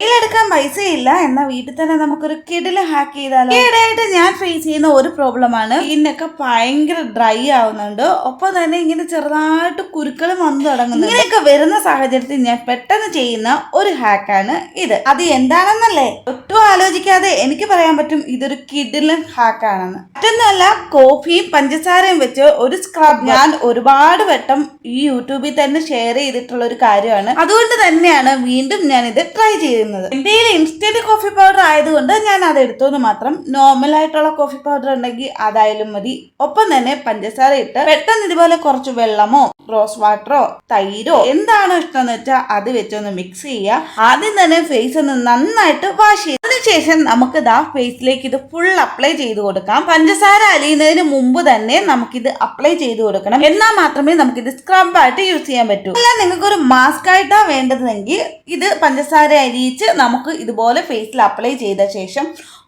Okay. ഇതിലെടുക്കാൻ പൈസയില്ല. എന്നാ വീട്ടിൽ തന്നെ നമുക്കൊരു കിടിൽ ഹാക്ക് ചെയ്താലോ? ഈയിടെയായിട്ട് ഞാൻ ഫേസ് ചെയ്യുന്ന ഒരു പ്രോബ്ലമാണ് ഇന്നൊക്കെ ഭയങ്കര ഡ്രൈ ആവുന്നുണ്ട്. ഒപ്പം തന്നെ ഇങ്ങനെ ചെറുതായിട്ട് കുരുക്കളും വന്നു തുടങ്ങുന്നു ഇങ്ങനെയൊക്കെ വരുന്ന സാഹചര്യത്തിൽ ഞാൻ പെട്ടെന്ന് ചെയ്യുന്ന ഒരു ഹാക്കാണ് ഇത്. അത് എന്താണെന്നല്ലേ? ഒട്ടും ആലോചിക്കാതെ എനിക്ക് പറയാൻ പറ്റും ഇതൊരു കിഡിൽ ഹാക്കാണെന്ന് മറ്റൊന്നുമല്ല കോഫിയും പഞ്ചസാരയും വെച്ച് ഒരു സ്ക്രബ് ഞാൻ ഒരുപാട് വട്ടം ഈ യൂട്യൂബിൽ തന്നെ ഷെയർ ചെയ്തിട്ടുള്ള ഒരു കാര്യമാണ്. അതുകൊണ്ട് തന്നെയാണ് വീണ്ടും ഞാൻ ഇത് ട്രൈ ചെയ്യുന്നത്. എന്റെ ഇൻസ്റ്റന്റ് കോഫി പൗഡർ ആയതുകൊണ്ട് ഞാൻ അത് എടുത്തു എന്ന് മാത്രം. നോർമൽ ആയിട്ടുള്ള കോഫി പൗഡർ ഉണ്ടെങ്കിൽ അതായാലും മതി. ഒപ്പം തന്നെ പഞ്ചസാര ഇട്ട് പെട്ടെന്ന് ഇതുപോലെ കുറച്ച് വെള്ളമോ റോസ് വാട്ടറോ തൈരോ എന്താണോ ഇഷ്ടം എന്ന് വെച്ചാൽ അത് വെച്ചൊന്ന് മിക്സ് ചെയ്യുക. ആദ്യം തന്നെ ഫേസ് ഒന്ന് നന്നായിട്ട് വാഷ് ചെയ്യുക അതിനുശേഷം നമുക്ക് ദാ ഫേസിലേക്ക് ഇത് ഫുൾ അപ്ലൈ ചെയ്ത് കൊടുക്കാം. പഞ്ചസാര അലിയുന്നതിന് മുമ്പ് തന്നെ നമുക്കിത് അപ്ലൈ ചെയ്ത് കൊടുക്കണം. എന്നാൽ മാത്രമേ നമുക്ക് ഇത് സ്ക്രബ് ആയിട്ട് യൂസ് ചെയ്യാൻ പറ്റൂ. അല്ല നിങ്ങൾക്ക് ഒരു മാസ്ക് ആയിട്ടാണ് വേണ്ടതെങ്കിൽ ഇത് പഞ്ചസാര അരിയിച്ച് നമുക്ക് ഇതുപോലെ ഫേസിൽ അപ്ലൈ ചെയ്ത ശേഷം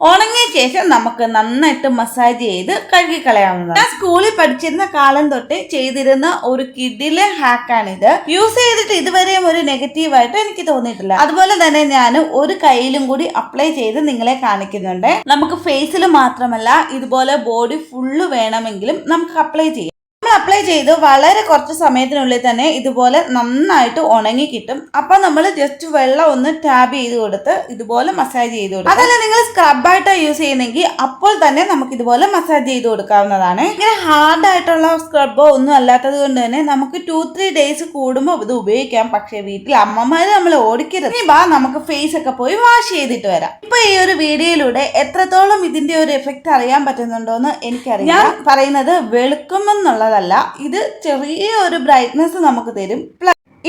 ഉണങ്ങിയ ശേഷം നമുക്ക് നന്നായിട്ട് മസാജ് ചെയ്ത് കഴുകിക്കളയാവുന്നതാണ്. ഞാൻ സ്കൂളിൽ പഠിച്ചിരുന്ന കാലം തൊട്ട് ചെയ്തിരുന്ന ഒരു കിഡിലെ ഹാക്കാണിത് യൂസ് ചെയ്തിട്ട് ഇതുവരെയും ഒരു നെഗറ്റീവ് ആയിട്ട് എനിക്ക് തോന്നിയിട്ടില്ല. അതുപോലെ തന്നെ ഞാൻ ഒരു കയ്യിലും കൂടി അപ്ലൈ ചെയ്ത് നിങ്ങളെ കാണിക്കുന്നുണ്ട്. നമുക്ക് ഫേസിൽ മാത്രമല്ല ഇതുപോലെ ബോഡി ഫുള്ള് വേണമെങ്കിലും നമുക്ക് അപ്ലൈ ചെയ്യാം. അപ്ലൈ ചെയ്ത് വളരെ കുറച്ച് സമയത്തിനുള്ളിൽ തന്നെ ഇതുപോലെ നന്നായിട്ട് ഉണങ്ങി കിട്ടും. അപ്പൊ നമ്മൾ ജസ്റ്റ് വെള്ളം ഒന്ന് ടാബ് ചെയ്ത് കൊടുത്ത് ഇതുപോലെ മസാജ് ചെയ്ത് കൊടുക്കും. അതല്ല നിങ്ങൾ സ്ക്രബായിട്ടാണ് യൂസ് ചെയ്യുന്നെങ്കിൽ അപ്പോൾ തന്നെ നമുക്ക് ഇതുപോലെ മസാജ് ചെയ്ത് കൊടുക്കാവുന്നതാണ്. ഇങ്ങനെ ഹാർഡ് ആയിട്ടുള്ള സ്ക്രബോ ഒന്നും അല്ലാത്തത് കൊണ്ട് തന്നെ നമുക്ക് ടു ത്രീ ഡേയ്സ് കൂടുമ്പോൾ ഇത് ഉപയോഗിക്കാം. പക്ഷേ വീട്ടിൽ അമ്മമാര് നമ്മൾ ഓടിക്കരുത്. ഇനി ബാ നമുക്ക് ഫേസ് ഒക്കെ പോയി വാഷ് ചെയ്തിട്ട് വരാം. ഇപ്പൊ ഈ ഒരു വീഡിയോയിലൂടെ എത്രത്തോളം ഇതിന്റെ ഒരു എഫക്റ്റ് അറിയാൻ പറ്റുന്നുണ്ടോ എന്ന് എനിക്കറിയാം ഞാൻ പറയുന്നത് വെളുക്കുമെന്നുള്ളതല്ല. ഇത് ചെറിയ ഒരു ബ്രൈറ്റ്നസ് നമുക്ക് തരും.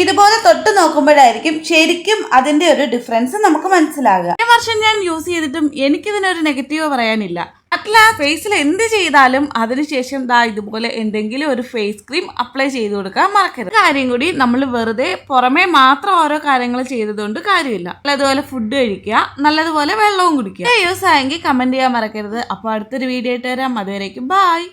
ഇതുപോലെ തൊട്ട് നോക്കുമ്പോഴായിരിക്കും ശരിക്കും അതിന്റെ ഒരു ഡിഫറൻസ് നമുക്ക് മനസ്സിലാകുക. ഈ വർഷം ഞാൻ യൂസ് ചെയ്തിട്ടും എനിക്കിതിനൊരു നെഗറ്റീവ് പറയാനില്ല. അറ്റ്ലാസ് ഫേസിൽ എന്ത് ചെയ്താലും അതിനുശേഷം ദാ ഇതുപോലെ എന്തെങ്കിലും ഒരു ഫേസ് ക്രീം അപ്ലൈ ചെയ്ത് കൊടുക്കാൻ മറക്കരുത്. കാര്യം കൂടി നമ്മൾ വെറുതെ പുറമേ മാത്രം ഓരോ കാര്യങ്ങൾ ചെയ്തതുകൊണ്ട് കാര്യമില്ല. നല്ലതുപോലെ ഫുഡ് കഴിക്കുക നല്ലതുപോലെ വെള്ളവും കുടിക്കുക. യൂസ് ആയെങ്കിൽ കമന്റ് ചെയ്യാൻ മറക്കരുത്. അപ്പോൾ അടുത്തൊരു വീഡിയോ ആയിട്ട് വരാം. അതുവരേക്കും ബൈ